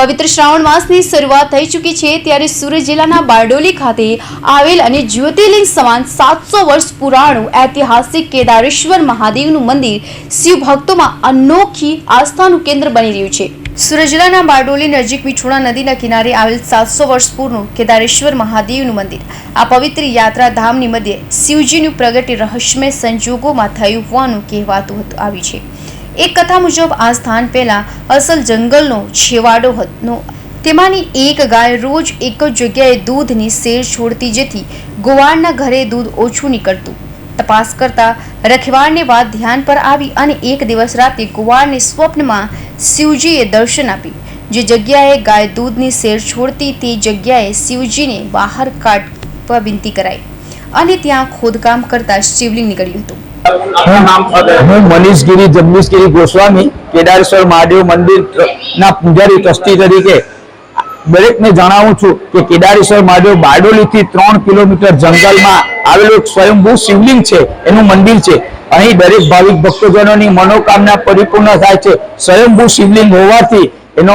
પવિત્ર શ્રાવણ માસની શરૂઆત થઈ ચૂકી છે ત્યારે સુરત જિલ્લાના બારડોલી ખાતે આવેલ અને જ્યોતિર્લિંગ સમાન સાતસો વર્ષ પુરાણું ઐતિહાસિક કેદારેશ્વર મહાદેવનું મંદિર શિવ ભક્તોમાં અનોખી આસ્થાનું કેન્દ્ર બની રહ્યું છે. સુરત જિલ્લાના બારડોલી નજીક મિઠોણા નદીના કિનારે આવેલ સાતસો વર્ષ પૂરનું કેદારેશ્વર મહાદેવનું મંદિર. આ પવિત્ર યાત્રા ધામની મધ્યે શિવજીનું પ્રગટ રહસ્યમય સંજોગોમાં થયું હોવાનું કહેવાતું આવ્યું છે. એક કથા મુજબ આ સ્થાન પહેલા અસલ જંગલનો છેવાડો હતો. તેમાંની એક ગાય રોજ એક જ જગ્યાએ દૂધની શેર છોડતી જેથી ગોવાળના ઘરે દૂધ ઓછું નીકળતું. તપાસ કરતા રખવાળને વાત ધ્યાન પર આવી અને એક દિવસ રાતે ગોવાળને સ્વપ્નમાં શિવજીએ દર્શન આપી જે જગ્યાએ ગાય દૂધની શેર છોડતી તે જગ્યાએ શિવજીને બહાર કાઢવા વિનંતી કરાઈ અને ત્યાં ખોદકામ કરતા શિવલિંગ નીકળ્યું હતું. હું. મનીષગીરી જગદીશગીરી ગોસ્વામી, કેદારેશ્વર મહાદેવ મંદિર ના પૂજારી ટ્રસ્ટી તરીકે દરેકને જણાવું છું કે કેદારેશ્વર મહાદેવ બારડોલીથી ત્રણ કિલોમીટર જંગલમાં આવેલું સ્વયંભૂ શિવલિંગ છે, એનું મંદિર છે. અહીં દરેક ભાવિક ભક્તજનોની મનોકામના પરિપૂર્ણ થાય છે. સ્વયંભૂ શિવલિંગ હોવાથી એનો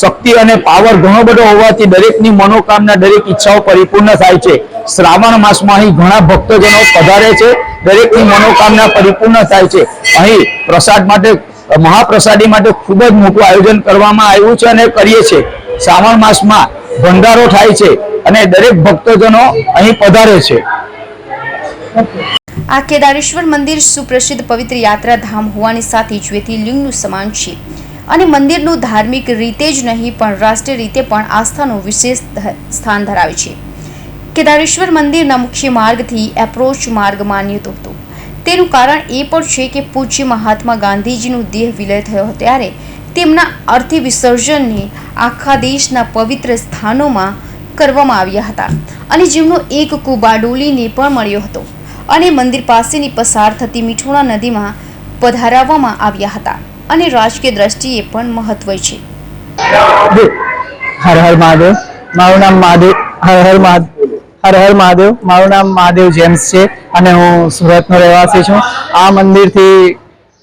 શક્તિ અને પાવર ઘણો બધો હોવાથી દરેકની મનોકામના, દરેક ઈચ્છાઓ પરિપૂર્ણ થાય છે. શ્રાવણ માસમાં અહીં ઘણા ભક્તજનો પધારે છે. દરેકની મનોકામના પરિપૂર્ણ થાય છે. અહીં પ્રસાદ માટે, મહાપ્રસાદી માટે ખૂબ જ મોટું આયોજન કરવામાં આવ્યું છે અને કરીએ છીએ. શ્રાવણ માસમાં ભંડારો થાય છે અને દરેક ભક્તજનો અહીં પધારે છે. આ કેદારેશ્વર મંદિર સુપ્રસિદ્ધ પવિત્ર યાત્રાધામ હોવાની સાથે જ્યોતિર્લિંગનું સમાન છે. અને મંદિરનું ધાર્મિક રીતે જ નહીં, પણ રાષ્ટ્રીય રીતે પણ આસ્થાનું વિશેષ સ્થાન ધરાવે છે. કેદારેશ્વર મંદિરના મુખ્ય માર્ગથી એપ્રોચ માર્ગ માન્યતો હતો. તેનું કારણ એ પણ છે કે પૂજ્ય મહાત્મા ગાંધીજીનું દેહ વિલય થયો ત્યારે તેમના અર્થી વિસર્જનને આખા દેશના પવિત્ર સ્થાનોમાં કરવામાં આવ્યા હતા અને જેમનો એક કુબાડોલીને પણ મળ્યો હતો અને મંદિર પાસેની પસાર થતી મીઠોણા નદીમાં પધારાવવામાં આવ્યા હતા અને રાજકીય દ્રષ્ટિએ પણ મહત્વ છે. હર હર મહાદેવ. મારું નામ મહાદેવ. હર હર મહાદેવ. હર હર મહાદેવ. મારું નામ મહાદેવ જેમ્સ છે અને હું સુરતનો રહેવાસી છું. આ મંદિરથી,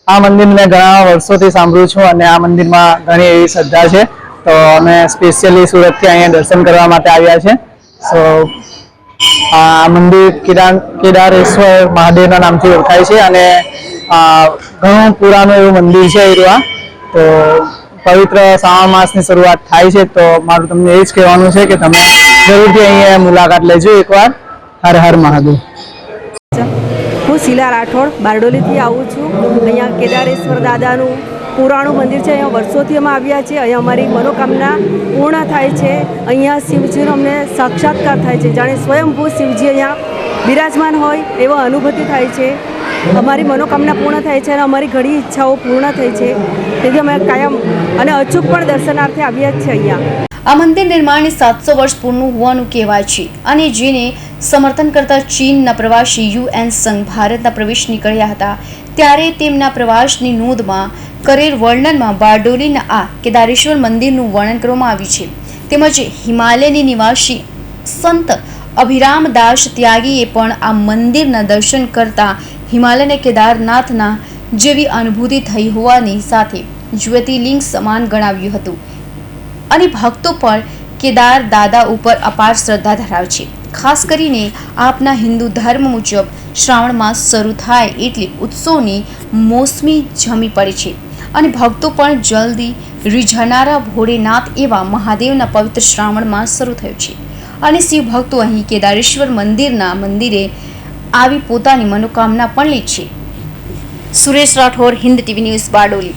આ મંદિર મેં ઘણા વર્ષોથી સાંભળું છું અને આ મંદિરમાં ઘણી એવી શ્રદ્ધા છે. તો અમે સ્પેશિયલી સુરતથી અહીંયા દર્શન કરવા માટે આવ્યા છે. સો આ મંદિર કેદાર કેદારેશ્વર મહાદેવના નામથી ઓળખાય છે અને ઘણું પુરાણું એવું મંદિર છે એરવા તો પવિત્ર શ્રાવણ માસની શરૂઆત થાય છે તો મારું તમને એ જ કહેવાનું છે કે તમે જરૂરથી અહીંયા મુલાકાત લેજો એકવાર. હર હર મહાદેવ. હું શીલા રાઠોડ, બારડોલીથી આવું છું. અહીંયા કેદારેશ્વર દાદાનું પુરાણું મંદિર છે. અહીંયા વર્ષોથી અમે આવ્યા છીએ. અહીંયા અમારી મનોકામના પૂર્ણ થાય છે. અહીંયા શિવજીનો અમને સાક્ષાત્કાર થાય છે. જાણે સ્વયંભૂ શિવજી અહીંયા બિરાજમાન હોય એવો અનુભૂતિ થાય છે. અમારી મનોકામના પૂર્ણ થાય છે અને અમારી ઘણી ઈચ્છાઓ પૂર્ણ થઈ છે. તેથી અમે કાયમ અને અચૂક પણ દર્શનાર્થે આવ્યા જ છે અહીંયા. આ મંદિર નિર્માણને સાતસો વર્ષ પૂર્ણ હોવાનું કહેવાય છે અને જેને સમર્થન કરતા ચીનના પ્રવાસી યુએન સંઘ ભારતના પ્રવેશ નીકળ્યા હતા. ત્યારે તેમના પ્રવાસની નોંધમાં કરેલ વર્ણનમાં બારડોલીના આ કેદારેશ્વર મંદિરનું વર્ણન કરવામાં આવ્યું છે. તેમજ હિમાલયની નિવાસી સંત અભિરામ દાસ ત્યાગીએ પણ આ મંદિરના દર્શન કરતા હિમાલયને કેદારનાથના જેવી અનુભૂતિ થઈ હોવાની સાથે જ્યોતિર્લિંગ સમાન ગણાવ્યું હતું. અને ભક્તો પણ કેદાર દાદા ઉપર અપાર શ્રદ્ધા ધરાવે છે ખાસ કરીને આપના હિન્દુ ધર્મ મુજબ શ્રાવણ માસ શરૂ થાય એટલે ઉત્સવની મોસમી જમી પડે છે. અને ભક્તો પણ જલ્દી રીઝાનારા ભોળેનાથ એવા મહાદેવના પવિત્ર શ્રાવણ માસ શરૂ થયો છે. અને શિવ ભક્તો અહીં કેદારેશ્વર મંદિરના મંદિરે આવી પોતાની મનોકામના પણ લે છે. Suresh Rathod, Hind TV news Bardoli.